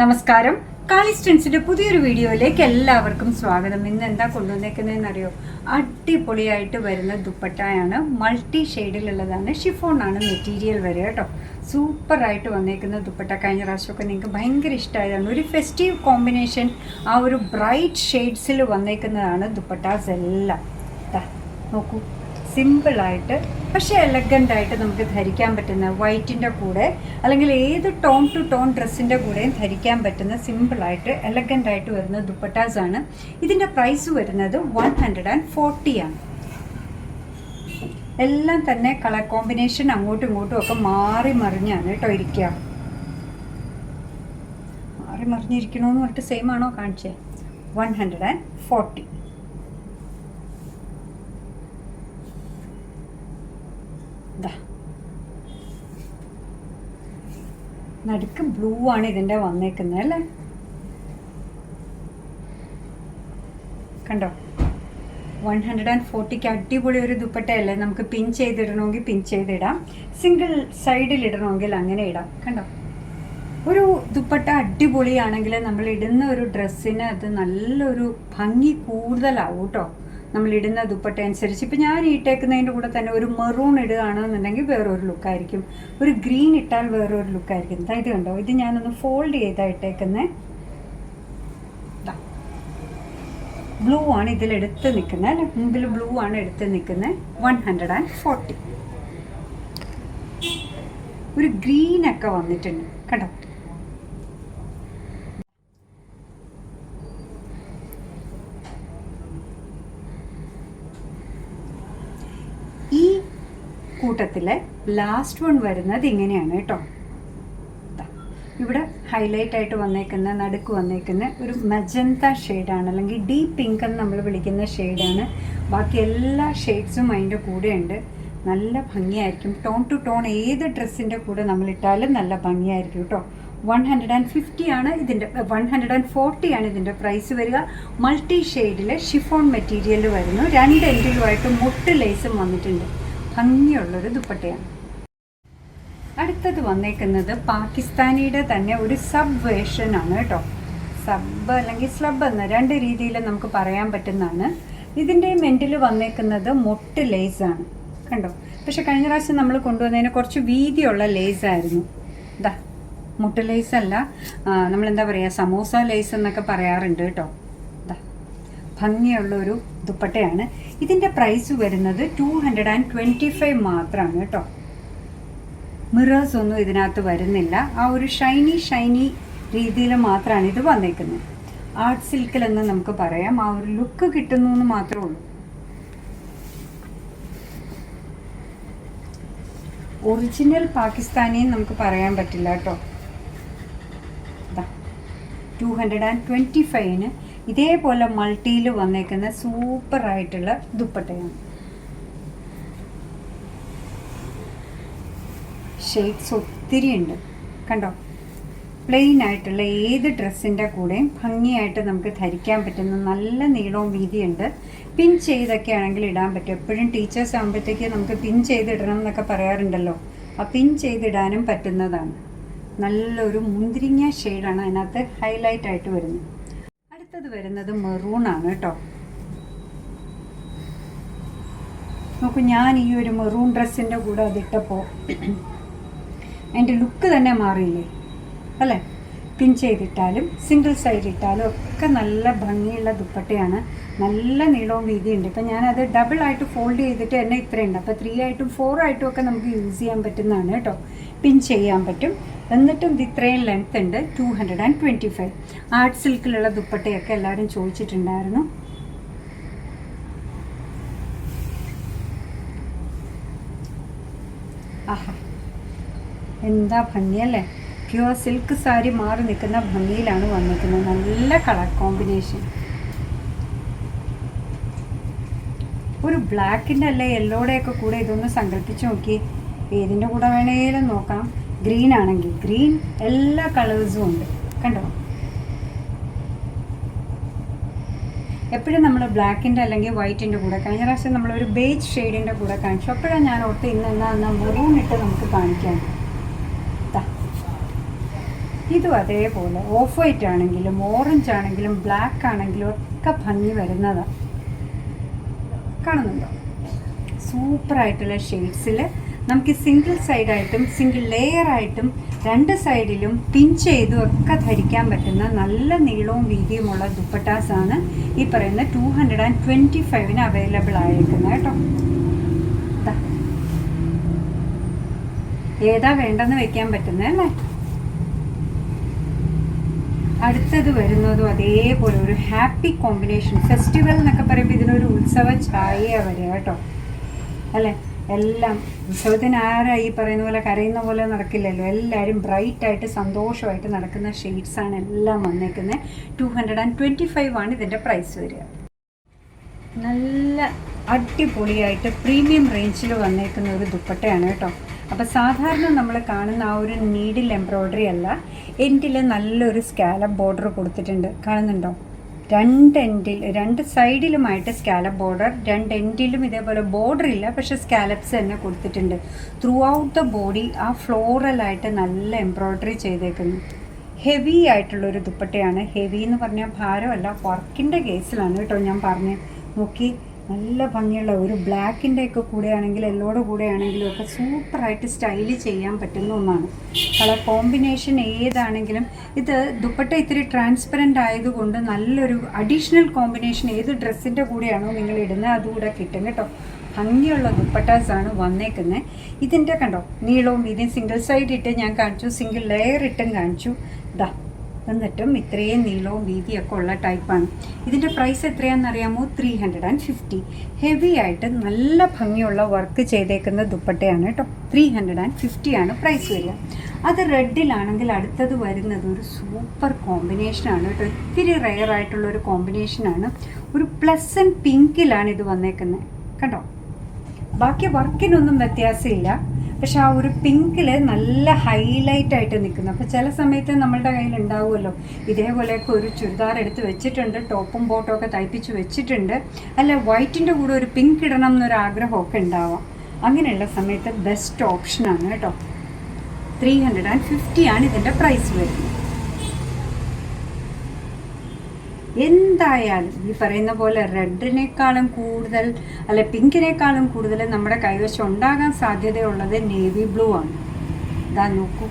നമസ്കാരം. കാളിസ്റ്റൻസിന്റെ പുതിയൊരു വീഡിയോയിലേക്ക് എല്ലാവർക്കും സ്വാഗതം. ഇന്ന് എന്താ കൊണ്ടുവന്നേക്കുന്നതെന്ന് അറിയോ അടിപൊളിയായിട്ട് വരുന്ന ദുപ്പട്ടയാണ്. മൾട്ടി ഷെയ്ഡിലുള്ളതാണ് ഷിഫോൺ ആണ് മെറ്റീരിയൽ വരെ കേട്ടോ. സൂപ്പറായിട്ട് വന്നേക്കുന്ന ദുപ്പട്ട. കഴിഞ്ഞ പ്രാവശ്യമൊക്കെ നിങ്ങൾക്ക് ഭയങ്കര ഇഷ്ടമായതാണ്. ഒരു ഫെസ്റ്റീവ് കോമ്പിനേഷൻ ആ ഒരു ബ്രൈറ്റ് ഷെയ്ഡ്സിൽ വന്നേക്കുന്നതാണ് ദുപ്പട്ടാസ് എല്ലാം. നോക്കൂ. സിമ്പിളായിട്ട് പക്ഷേ എലഗന്റ് ആയിട്ട് നമുക്ക് ധരിക്കാൻ പറ്റുന്ന വൈറ്റിന്റെ കൂടെ അല്ലെങ്കിൽ ഏത് ടോൺ ടു ടോൺ ഡ്രസ്സിന്റെ കൂടെയും ധരിക്കാൻ പറ്റുന്ന സിമ്പിളായിട്ട് എലഗന്റ് ആയിട്ട് വരുന്ന ദുപ്പട്ടാസ് ആണ്. ഇതിന്റെ പ്രൈസ് വരുന്നത് വൺ ഹൺഡ്രഡ് ആൻഡ് ഫോർട്ടി ആണ്. എല്ലാം തന്നെ കളർ കോമ്പിനേഷൻ അങ്ങോട്ടും ഇങ്ങോട്ടും ഒക്കെ മാറി മറിഞ്ഞാണ് കേട്ടോ ഇരിക്കുക മാറി മറിഞ്ഞിരിക്കണമെന്ന് പറഞ്ഞിട്ട് സെയിം ആണോ കാണിച്ചേ? വൺ ഹൺഡ്രഡ് ആൻഡ് ഫോർട്ടി നടുക്ക് ബ്ലൂ ആണ് ഇതിന്റെ വന്നേക്കുന്നത് അല്ലേ? കണ്ടോ? വൺ ഹൺഡ്രഡ് ആൻഡ് ഫോർട്ടിക്ക് അടിപൊളി ഒരു ദുപ്പട്ടയല്ലേ? നമുക്ക് പിൻ ചെയ്തിടണമെങ്കിൽ പിൻ ചെയ്തിടാം. സിംഗിൾ സൈഡിൽ ഇടണമെങ്കിൽ അങ്ങനെ ഇടാം. കണ്ടോ? ഒരു ദുപ്പട്ട അടിപൊളിയാണെങ്കിൽ നമ്മൾ ഇടുന്ന ഒരു ഡ്രസ്സിന് അത് നല്ലൊരു ഭംഗി കൂടുതലാവും കേട്ടോ. നമ്മൾ ഇടുന്ന ദുപ്പട്ട അനുസരിച്ച്. ഇപ്പം ഞാൻ ഇട്ടേക്കുന്നതിന്റെ കൂടെ തന്നെ ഒരു മെറൂൺ ഇടുകയാണെന്നുണ്ടെങ്കിൽ വേറൊരു ലുക്കായിരിക്കും ഒരു ഗ്രീൻ ഇട്ടാൽ വേറൊരു ലുക്കായിരിക്കും ദാ ഇത് കണ്ടോ? ഇത് ഞാനൊന്ന് ഫോൾഡ് ചെയ്താണ് ഇട്ടേക്കുന്നത് ബ്ലൂ ആണ് ഇതിലെടുത്ത് നിൽക്കുന്നത് അല്ലെ? മുമ്പിൽ ബ്ലൂ ആണ് എടുത്ത് നിൽക്കുന്നത്. വൺ ഹൺഡ്രഡ് ആൻഡ് ഫോർട്ടി ഒരു ഗ്രീനൊക്കെ വന്നിട്ടുണ്ട്. കണ്ടോ ഈ കൂട്ടത്തിലെ ലാസ്റ്റ് വൺ വരുന്നത് ഇങ്ങനെയാണ് കേട്ടോ. ഇവിടെ ഹൈലൈറ്റ് ആയിട്ട് വന്നേക്കുന്ന നടുക്ക് വന്നേക്കുന്ന ഒരു മജന്ത ഷെയ്ഡാണ് അല്ലെങ്കിൽ ഡീപ്പ് പിങ്ക് എന്ന് നമ്മൾ വിളിക്കുന്ന ഷെയ്ഡാണ് ബാക്കി എല്ലാ ഷെയ്ഡ്സും അതിന്റെ കൂടെ ഉണ്ട് നല്ല ഭംഗിയായിരിക്കും. ടോൺ ടു ടോൺ ഏത് ഡ്രസ്സിന്റെ കൂടെ നമ്മൾ ഇട്ടാലും നല്ല ഭംഗിയായിരിക്കും കേട്ടോ. വൺ ഹൺഡ്രഡ് ആൻഡ് ഫിഫ്റ്റി ആണ് ഇതിന്റെ വൺ ഹൺഡ്രഡ് ആൻഡ് ഫോർട്ടി ആണ് ഇതിന്റെ പ്രൈസ് വരിക. മൾട്ടി ഷെയ്ഡിൽ ഷിഫോൺ മെറ്റീരിയൽ വരുന്നു. രണ്ട് എൻഡിലുമായിട്ട് മുട്ട് ലേസും വന്നിട്ടുണ്ട്. ഭംഗിയുള്ളൊരു ദുപ്പട്ടയാണ്. അടുത്തത് വന്നേക്കുന്നത് പാകിസ്ഥാനിയുടെ തന്നെ ഒരു സബ് ആണ് കേട്ടോ. സബ് അല്ലെങ്കിൽ സ്ലബ് എന്ന് രണ്ട് രീതിയിൽ നമുക്ക് പറയാൻ പറ്റുന്നതാണ്. ഇതിന്റെ മെന്റിൽ വന്നേക്കുന്നത് മൊട്ട് ലേസ് ആണ് കണ്ടോ? പക്ഷെ കഴിഞ്ഞ പ്രാവശ്യം നമ്മൾ കൊണ്ടുവന്നതിന് കുറച്ച് വീതിയുള്ള ലേസ് ആയിരുന്നു ഇതാ മുട്ട ലേസ് അല്ല നമ്മൾ എന്താ പറയുക സമോസ ലേസ് എന്നൊക്കെ പറയാറുണ്ട് കേട്ടോ. ഭംഗിയുള്ള ഒരു ദുപ്പട്ടയാണ്. ഇതിന്റെ പ്രൈസ് വരുന്നത് two hundred and twenty five മാത്രമാണ് കേട്ടോ. മിറേഴ്സ് ഒന്നും ഇതിനകത്ത് വരുന്നില്ല. ആ ഒരു ഷൈനി ഷൈനി രീതിയിൽ മാത്രമാണ് ഇത് വന്നേക്കുന്നത്. ആർട്ട് സിൽക്കിലെന്ന് നമുക്ക് പറയാം. ആ ഒരു ലുക്ക് കിട്ടുന്നു എന്ന് മാത്രമേ ഉള്ളൂ. ഒറിജിനൽ പാകിസ്ഥാനിയും നമുക്ക് പറയാൻ പറ്റില്ല കേട്ടോ. ടു ഹൺഡ്രഡ് ആൻഡ് ട്വന്റി ഫൈവിന് ഇതേപോലെ മൾട്ടിയിൽ വന്നേക്കുന്ന സൂപ്പറായിട്ടുള്ള ദുപ്പട്ടയാണ്. ഷെയ്ഡ്സ് ഒത്തിരി ഉണ്ട്. കണ്ടോ? പ്ലെയിൻ ആയിട്ടുള്ള ഏത് ഡ്രസ്സിന്റെ കൂടെയും ഭംഗിയായിട്ട് നമുക്ക് ധരിക്കാൻ പറ്റുന്ന നല്ല നീളവും വീതിയുണ്ട്. പിൻ ചെയ്തൊക്കെ ആണെങ്കിൽ ഇടാൻ പറ്റും. എപ്പോഴും ടീച്ചേഴ്സ് ആകുമ്പോഴത്തേക്ക് നമുക്ക് പിൻ ചെയ്തിടണം എന്നൊക്കെ പറയാറുണ്ടല്ലോ. ആ പിൻ ചെയ്തിടാനും പറ്റുന്നതാണ്. നല്ലൊരു മുന്തിരിങ്ങ ഷെയ്ഡാണ് അതിനകത്ത് ഹൈലൈറ്റ് ആയിട്ട് വരുന്നത്. അടുത്തത് വരുന്നത് മെറൂൺ ആണ് കേട്ടോ. നോക്കൂ ഞാൻ ഈ ഒരു മെറൂൺ ഡ്രസ്സിന്റെ കൂടെ അതിട്ടപ്പോൾ എന്റെ ലുക്ക് തന്നെ മാറിയില്ലേ? അല്ലേ? പിൻ ചെയ്തിട്ടാലും സിംഗിൾ സൈഡ് ഇട്ടാലും ഒക്കെ നല്ല ഭംഗിയുള്ള ദുപ്പട്ടയാണ്. നല്ല നീളവും വീതിയുണ്ട്. ഇപ്പം ഞാനത് ഡബിൾ ആയിട്ട് ഫോൾഡ് ചെയ്തിട്ട് തന്നെ ഇത്രയുണ്ട്. അപ്പോൾ ത്രീ ആയിട്ടും ഫോർ ആയിട്ടും ഒക്കെ നമുക്ക് യൂസ് ചെയ്യാൻ പറ്റുന്നതാണ് കേട്ടോ. പിൻ ചെയ്യാൻ പറ്റും. എന്നിട്ടും ഇത് ഇത്രയും ലെങ്ത് ഉണ്ട്. Two hundred and twenty five art സിൽക്കിലുള്ള ദുപ്പട്ടയൊക്കെ എല്ലാവരും ചോദിച്ചിട്ടുണ്ടായിരുന്നു. ആഹാ. എന്താ ഭംഗിയല്ലേ പ്യുവർ സിൽക്ക് സാരി മാറി നിൽക്കുന്ന ഭംഗിയിലാണ് വന്നിരിക്കുന്നത്. നല്ല കളർ കോമ്പിനേഷൻ ഒരു ബ്ലാക്കിന്റെ അല്ലെ യെല്ലോടെയൊക്കെ കൂടെ ഇതൊന്ന് സങ്കല്പിച്ച് നോക്കി. ഏതിന്റെ കൂടെ വേണേലും നോക്കാം. ഗ്രീൻ ആണെങ്കിൽ ഗ്രീൻ എല്ലാ കളേഴ്സും ഉണ്ട്. കണ്ടോ? എപ്പോഴും നമ്മൾ ബ്ലാക്കിന്റെ അല്ലെങ്കിൽ വൈറ്റിന്റെ കൂടെ കഴിഞ്ഞ പ്രാവശ്യം നമ്മളൊരു ബേജ് ഷെയ്ഡിന്റെ കൂടെ കാണിച്ചു. അപ്പോഴാണ് ഞാൻ ഓർത്ത് ഇന്ന് എന്നാ എന്നാൽ ഇട്ട് നമുക്ക് കാണിക്കാം. ഇതും അതേപോലെ ഓഫ് വൈറ്റ് ആണെങ്കിലും ഓറഞ്ച് ആണെങ്കിലും ബ്ലാക്ക് ആണെങ്കിലും ഒക്കെ ഭംഗി വരുന്നതാണ് കാണുന്നുണ്ടോ? സൂപ്പറായിട്ടുള്ള ഷെയ്ഡ്സിൽ നമുക്ക് സിംഗിൾ സൈഡായിട്ടും സിംഗിൾ ലെയർ ആയിട്ടും രണ്ട് സൈഡിലും പിൻ ചെയ്തും ഒക്കെ ധരിക്കാൻ പറ്റുന്ന നല്ല നീളവും വീതിയുമുള്ള ദുപ്പട്ടാസ് ആണ് ഈ പറയുന്ന ടു ഹൺഡ്രഡ് ആൻഡ് ട്വന്റി ഫൈവിന് അവൈലബിൾ ആയിരിക്കുന്നത് കേട്ടോ. ഏതാ വേണ്ടെന്ന് വെക്കാൻ പറ്റുന്നത് അല്ലേ? അടുത്തത് വരുന്നതും അതേപോലെ ഒരു ഹാപ്പി കോമ്പിനേഷൻ ഫെസ്റ്റിവൽ എന്നൊക്കെ പറയുമ്പോൾ ഇതിനൊരു ഉത്സവ ഛായ വരിക കേട്ടോ. അല്ലേ? എല്ലാം ഉത്സവത്തിന് ആരാ ഈ പറയുന്ന പോലെ കരയുന്ന പോലെ നടക്കില്ലല്ലോ. എല്ലാവരും ബ്രൈറ്റായിട്ട് സന്തോഷമായിട്ട് നടക്കുന്ന ഷെയ്ഡ്സാണ് എല്ലാം വന്നേക്കുന്നത്. Two hundred and twenty five ആണ് ഇതിന്റെ പ്രൈസ് വരിക. നല്ല അടിപൊളിയായിട്ട് പ്രീമിയം റേഞ്ചിൽ വന്നേക്കുന്ന ഒരു ദുപ്പട്ടയാണ് കേട്ടോ. അപ്പോൾ സാധാരണ നമ്മൾ കാണുന്ന ആ ഒരു നീഡിൽ എംബ്രോയ്ഡറി അല്ല എൻഡിൽ നല്ലൊരു സ്കാലപ്പ് ബോർഡർ കൊടുത്തിട്ടുണ്ട്. കാണുന്നുണ്ടോ? രണ്ട് എൻഡിൽ രണ്ട് സൈഡിലുമായിട്ട് സ്കാലപ്പ് ബോർഡർ രണ്ട് എൻഡിലും ഇതേപോലെ ബോർഡർ ഇല്ല പക്ഷേ സ്കാലപ്സ് തന്നെ കൊടുത്തിട്ടുണ്ട്. ത്രൂ ഔട്ട് ദ ബോഡി ആ ഫ്ലോറലായിട്ട് നല്ല എംബ്രോയ്ഡറി ചെയ്തേക്കുന്നു. ഹെവി ആയിട്ടുള്ളൊരു ദുപ്പട്ടയാണ്. ഹെവി എന്ന് പറഞ്ഞാൽ ഭാരമല്ല വർക്കിന്റെ കേസിലാണ് കേട്ടോ ഞാൻ പറഞ്ഞത്. നോക്കി നല്ല ഭംഗിയുള്ള ഒരു ബ്ലാക്കിന്റെ ഒക്കെ കൂടെയാണെങ്കിൽ എല്ലോടെ കൂടെയാണെങ്കിലും ഒക്കെ സൂപ്പറായിട്ട് സ്റ്റൈൽ ചെയ്യാൻ പറ്റുന്ന ഒന്നാണ്. കളർ കോമ്പിനേഷൻ ഏതാണെങ്കിലും ഇത് ദുപ്പട്ട ഇത്തിരി ട്രാൻസ്പെറന്റ് ആയതുകൊണ്ട് നല്ലൊരു അഡീഷണൽ കോമ്പിനേഷൻ ഏത് ഡ്രസ്സിന്റെ കൂടെയാണോ നിങ്ങൾ ഇടുന്നത് അതുകൂടെ കിട്ടും കേട്ടോ. ഭംഗിയുള്ള ദുപ്പട്ടാസാണ് വന്നേക്കുന്നത് ഇതിന്റെ കണ്ടോ നീളവും വീതിയും സിംഗിൾ സൈഡ് ഇട്ട് ഞാൻ കാണിച്ചു സിംഗിൾ ലെയർ ഇട്ടും കാണിച്ചു. ദാ എന്നിട്ടും ഇത്രയും നീളവും വീതിയൊക്കെ ഉള്ള ടൈപ്പാണ് ഇതിന്റെ price എത്രയാണെന്നറിയാമോ? Three hundred and fifty heavy ആയിട്ട് നല്ല ഭംഗിയുള്ള വർക്ക് ചെയ്തേക്കുന്ന ദുപ്പട്ടയാണ് കേട്ടോ ത്രീ ഹൺഡ്രഡ് ആൻഡ് ഫിഫ്റ്റി ആണ് പ്രൈസ് വരിക. അത് റെഡിലാണെങ്കിൽ അടുത്തത് വരുന്നത് ഒരു സൂപ്പർ കോമ്പിനേഷനാണ് കേട്ടോ ഒത്തിരി റെയർ ആയിട്ടുള്ള ഒരു കോമ്പിനേഷനാണ് ഒരു പ്ലസ് ആൻഡ് പിങ്കിലാണ് ഇത് വന്നേക്കുന്നത് കേട്ടോ ബാക്കി വർക്കിനൊന്നും വ്യത്യാസമില്ല. പക്ഷെ ആ ഒരു പിങ്കിൽ നല്ല ഹൈലൈറ്റ് ആയിട്ട് നിൽക്കുന്നു. അപ്പോൾ ചില സമയത്ത് നമ്മളുടെ കയ്യിൽ ഉണ്ടാവുമല്ലോ ഇതേപോലെയൊക്കെ ഒരു ചുരിദാർ എടുത്ത് വെച്ചിട്ടുണ്ട് ടോപ്പും ബോട്ടും ഒക്കെ തയ്പ്പിച്ച് വെച്ചിട്ടുണ്ട്. അല്ല വൈറ്റിന്റെ കൂടെ ഒരു പിങ്ക് ഇടണം എന്നൊരു ആഗ്രഹമൊക്കെ ഉണ്ടാവാം. അങ്ങനെയുള്ള സമയത്ത് ബെസ്റ്റ് ഓപ്ഷനാണ് കേട്ടോ. ത്രീ ഹൺഡ്രഡ് ആൻഡ് ഫിഫ്റ്റി ആണ് ഇതിന്റെ പ്രൈസ് വരുന്നത്. എന്തായാലും ഈ പറയുന്ന പോലെ റെഡിനേക്കാളും കൂടുതൽ അല്ലെ പിങ്കിനേക്കാളും കൂടുതൽ നമ്മുടെ കൈവശം ഉണ്ടാകാൻ സാധ്യതയുള്ളത് നേവി ബ്ലൂ ആണ്. ഇതാ നോക്കൂ.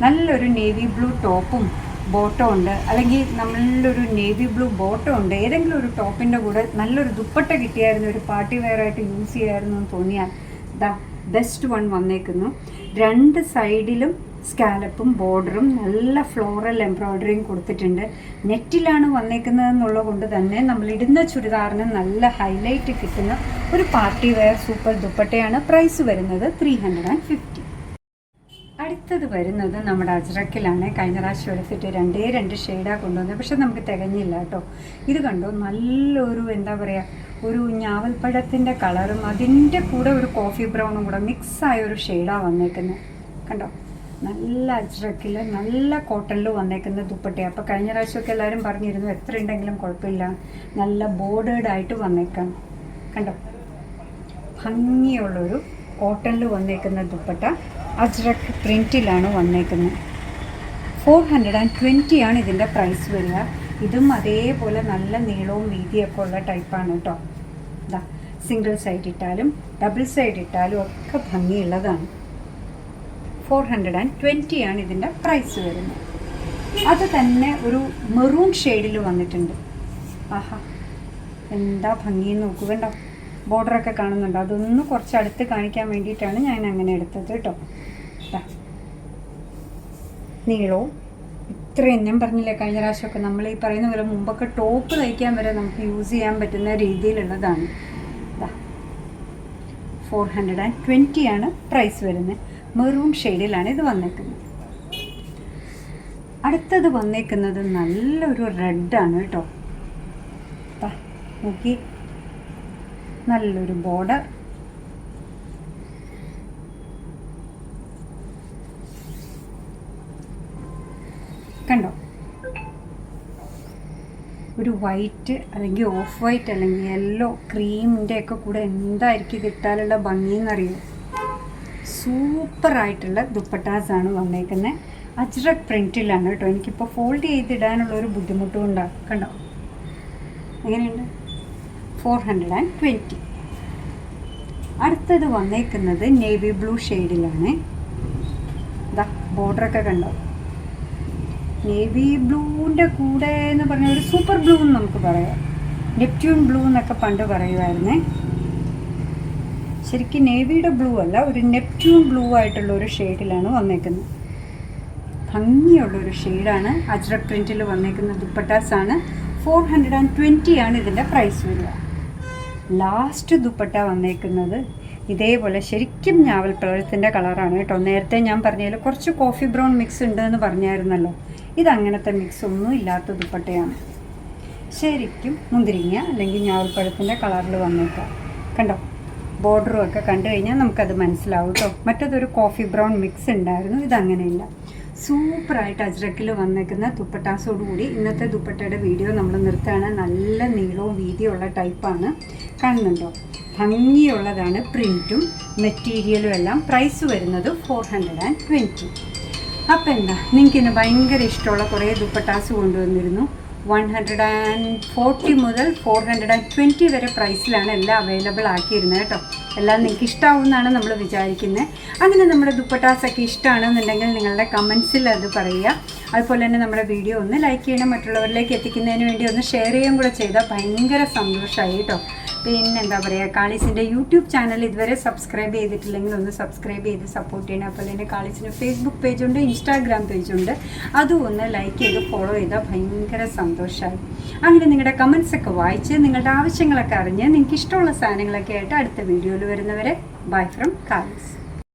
നല്ലൊരു നേവി ബ്ലൂ ടോപ്പും ബോട്ടോ ഉണ്ട്. അല്ലെങ്കിൽ നല്ലൊരു നേവി ബ്ലൂ ബോട്ടോ ഉണ്ട്. ഏതെങ്കിലും ഒരു ടോപ്പിന്റെ കൂടെ നല്ലൊരു ദുപ്പട്ട കിട്ടിയായിരുന്നു ഒരു പാർട്ടി വെയർ ആയിട്ട് യൂസ് ചെയ്യായിരുന്നു എന്ന് തോന്നിയാൽ ദാ ബെസ്റ്റ് വൺ വന്നേക്കുന്നു. രണ്ട് സൈഡിലും സ്കാലപ്പും ബോർഡറും നല്ല ഫ്ലോറൽ എംബ്രോയ്ഡറിയും കൊടുത്തിട്ടുണ്ട്. നെറ്റിലാണ് വന്നേക്കുന്നത് എന്നുള്ളത് കൊണ്ട് തന്നെ നമ്മൾ ഇടുന്ന ചുരിദാറിന് നല്ല ഹൈലൈറ്റ് കിട്ടുന്ന ഒരു പാർട്ടി വെയർ സൂപ്പർ ദുപ്പട്ടയാണ്. പ്രൈസ് വരുന്നത് ത്രീ ഹൺഡ്രഡ് ആൻഡ് ഫിഫ്റ്റി അടുത്തത് വരുന്നത് നമ്മുടെ അജ്രക്കിലാണ്. കഴിഞ്ഞ പ്രാവശ്യം എടുത്തിട്ട് രണ്ടേ രണ്ട് ഷെയ്ഡാണ് കൊണ്ടുവന്നത്. പക്ഷെ നമുക്ക് തികഞ്ഞില്ല കേട്ടോ. ഇത് കണ്ടോ? നല്ലൊരു എന്താ പറയുക ഒരു ഞാവൽപ്പഴത്തിന്റെ കളറും അതിന്റെ കൂടെ ഒരു കോഫി ബ്രൗണും കൂടെ മിക്സായ ഒരു ഷെയ്ഡാണ് വന്നേക്കുന്നത് കണ്ടോ? നല്ല അജ്രക്കിൽ നല്ല കോട്ടണിൽ വന്നേക്കുന്ന ദുപ്പട്ടയാണ് അപ്പോൾ കഴിഞ്ഞ പ്രാവശ്യമൊക്കെ എല്ലാവരും പറഞ്ഞിരുന്നു എത്ര ഉണ്ടെങ്കിലും കുഴപ്പമില്ല. നല്ല ബോർഡേഡ് ആയിട്ട് വന്നേക്കാം. കണ്ടോ? ഭംഗിയുള്ളൊരു കോട്ടണിൽ വന്നേക്കുന്ന ദുപ്പട്ട അജ്രക് പ്രിന്റിലാണ് വന്നേക്കുന്നത്. ഫോർ ഹൺഡ്രഡ് ആൻഡ് ട്വന്റി ആണ് ഇതിന്റെ പ്രൈസ് വരിക. ഇതും അതേപോലെ നല്ല നീളവും വീതിയൊക്കെ ഉള്ള ടൈപ്പാണ് കേട്ടോ ഇതാ സിംഗിൾ സൈഡ് ഇട്ടാലും ഡബിൾ സൈഡ് ഇട്ടാലും ഒക്കെ ഭംഗിയുള്ളതാണ്. ഫോർ ഹൺഡ്രഡ് ആൻഡ് ട്വന്റി ആണ് ഇതിന്റെ പ്രൈസ് വരുന്നത്. അത് തന്നെ ഒരു മെറൂൺ ഷെയ്ഡിൽ വന്നിട്ടുണ്ട്. ആഹാ എന്താ ഭംഗിയെന്ന് നോക്കുക കണ്ടോ? ബോർഡറൊക്കെ കാണുന്നുണ്ടോ? അതൊന്ന് കുറച്ച് അടുത്ത് കാണിക്കാൻ വേണ്ടിയിട്ടാണ് ഞാൻ അങ്ങനെ എടുത്തത് കേട്ടോ. നീളവും ഇത്രയും ഞാൻ പറഞ്ഞില്ലേ കഴിഞ്ഞ പ്രാവശ്യമൊക്കെ നമ്മൾ ഈ പറയുന്ന പോലെ മുമ്പൊക്കെ ടോപ്പ് തയ്ക്കാൻ വരെ നമുക്ക് യൂസ് ചെയ്യാൻ പറ്റുന്ന രീതിയിലുള്ളതാണ്. ഫോർ ഹൺഡ്രഡ് ആൻഡ് ട്വന്റി ആണ് പ്രൈസ് വരുന്നത്. മെറൂൺ ഷെയ്ഡിലാണ് ഇത് വന്നേക്കുന്നത് അടുത്തത് വന്നേക്കുന്നത് നല്ലൊരു റെഡാണ് കേട്ടോ. നോക്കി. നല്ലൊരു ബോർഡർ കണ്ടോ? ഒരു വൈറ്റ് അല്ലെങ്കിൽ ഓഫ് വൈറ്റ് അല്ലെങ്കിൽ യെല്ലോ ക്രീമിന്റെ ഒക്കെ കൂടെ എന്തായിരിക്കും ഭംഗി ഭംഗിയെന്നറിയോ? സൂപ്പറായിട്ടുള്ള ആണ് വന്നേക്കുന്നത് അജ്രക് പ്രിന്റിലാണ് കേട്ടോ. എനിക്കിപ്പോൾ ഫോൾഡ് ചെയ്തിടാനുള്ള ഒരു ബുദ്ധിമുട്ടും ഉണ്ടാകും കണ്ടോ? എങ്ങനെയുണ്ട്? ഫോർ ഹൺഡ്രഡ് ആൻഡ് ട്വന്റി അടുത്തത് വന്നേക്കുന്നത് നേവി ബ്ലൂ ഷെയ്ഡിലാണ് ഇതാ ബോർഡറൊക്കെ കണ്ടോ? നേവി ബ്ലൂവിന്റെ കൂടെ എന്ന് പറഞ്ഞ ഒരു സൂപ്പർ ബ്ലൂ എന്ന് നമുക്ക് പറയാം. നെപ്റ്റ്യൂൺ ബ്ലൂ എന്നൊക്കെ പണ്ട് പറയുമായിരുന്നേ ശരിക്കും നേവിയുടെ ബ്ലൂ അല്ല ഒരു നെപ്റ്റ്യൂൺ ബ്ലൂ ആയിട്ടുള്ള ഒരു ഷെയ്ഡിലാണ് വന്നേക്കുന്നത്. ഭംഗിയുള്ള ഒരു ഷെയ്ഡാണ് അജ്രക് പ്രിന്റിൽ വന്നേക്കുന്ന ദുപ്പട്ടാസ് ആണ് ഫോർ ഹൺഡ്രഡ് ആൻഡ് ട്വന്റി ആണ് ഇതിന്റെ പ്രൈസ് വരിക. ലാസ്റ്റ് ദുപ്പട്ട വന്നേക്കുന്നത് ഇതേപോലെ ശരിക്കും ഞാവൽപ്പഴത്തിന്റെ കളറാണ് കേട്ടോ. നേരത്തെ ഞാൻ പറഞ്ഞതിൽ കുറച്ച് കോഫി ബ്രൗൺ മിക്സ് ഉണ്ട് എന്ന് പറഞ്ഞായിരുന്നല്ലോ. ഇതങ്ങനത്തെ മിക്സ് ഒന്നും ഇല്ലാത്ത ദുപ്പട്ടയാണ്. ശരിക്കും മുന്തിരിങ്ങ അല്ലെങ്കിൽ ഞാവൽപ്പഴത്തിന്റെ കളറിൽ വന്നേക്കാം കണ്ടോ? ബോർഡറും ഒക്കെ കണ്ടു കഴിഞ്ഞാൽ നമുക്കത് മനസ്സിലാവും കേട്ടോ. മറ്റേതൊരു കോഫി ബ്രൗൺ മിക്സ് ഉണ്ടായിരുന്നു ഇതങ്ങനെയില്ല. സൂപ്പറായിട്ട് അജ്രക്കിൽ വന്നേക്കുന്ന ദുപ്പട്ടാസോടുകൂടി ഇന്നത്തെ ദുപ്പട്ടയുടെ വീഡിയോ നമ്മൾ നിർത്തുകയാണ്. നല്ല നീളവും വീതിയുള്ള ടൈപ്പാണ്. കാണുന്നുണ്ടോ? ഭംഗിയുള്ളതാണ് പ്രിന്റും മെറ്റീരിയലും എല്ലാം. പ്രൈസ് വരുന്നത് ഫോർ ഹൺഡ്രഡ് ആൻഡ് ട്വന്റി അപ്പം എന്താ നിങ്ങൾക്കിന്ന് ഭയങ്കര ഇഷ്ടമുള്ള കുറേ ദുപ്പട്ടാസ് കൊണ്ടുവന്നിരുന്നു. വൺ ഹൺഡ്രഡ് ആൻഡ് ഫോർട്ടി മുതൽ ഫോർ ഹൺഡ്രഡ് ആൻഡ് ട്വന്റി വരെ പ്രൈസിലാണ് എല്ലാം അവൈലബിൾ ആക്കിയിരുന്നത് കേട്ടോ. എല്ലാം നിങ്ങൾക്ക് ഇഷ്ടമാവുമെന്നാണ് നമ്മൾ വിചാരിക്കുന്നത്. അങ്ങനെ നമ്മുടെ ദുപ്പട്ടാസൊക്കെ ഇഷ്ടമാണെന്നുണ്ടെങ്കിൽ നിങ്ങളുടെ കമൻസിൽ അത് പറയുക. അതുപോലെ തന്നെ നമ്മുടെ വീഡിയോ ഒന്ന് ലൈക്ക് ചെയ്യണം. മറ്റുള്ളവരിലേക്ക് എത്തിക്കുന്നതിന് വേണ്ടി ഒന്ന് ഷെയർ ചെയ്യുകയും കൂടെ ചെയ്താൽ ഭയങ്കര സന്തോഷമായി കേട്ടോ. പിന്നെ എന്താ പറയുക കാളീസിന്റെ യൂട്യൂബ് ചാനൽ ഇതുവരെ സബ്സ്ക്രൈബ് ചെയ്തിട്ടില്ലെങ്കിൽ ഒന്ന് സബ്സ്ക്രൈബ് ചെയ്ത് സപ്പോർട്ട് ചെയ്യണം. അപ്പോൾ തന്നെ കാളീസിന് ഫേസ്ബുക്ക് പേജുണ്ട് ഇൻസ്റ്റാഗ്രാം പേജുണ്ട് അതും ഒന്ന് ലൈക്ക് ചെയ്ത് ഫോളോ ചെയ്താൽ ഭയങ്കര സന്തോഷമായി അങ്ങനെ നിങ്ങളുടെ കമൻസ് ഒക്കെ വായിച്ച് നിങ്ങളുടെ ആവശ്യങ്ങളൊക്കെ അറിഞ്ഞ് നിങ്ങൾക്ക് ഇഷ്ടമുള്ള സാധനങ്ങളൊക്കെ ആയിട്ട് അടുത്ത വീഡിയോയിൽ വരുന്നവരെ ബൈ ഫ്രം കാളീസ്.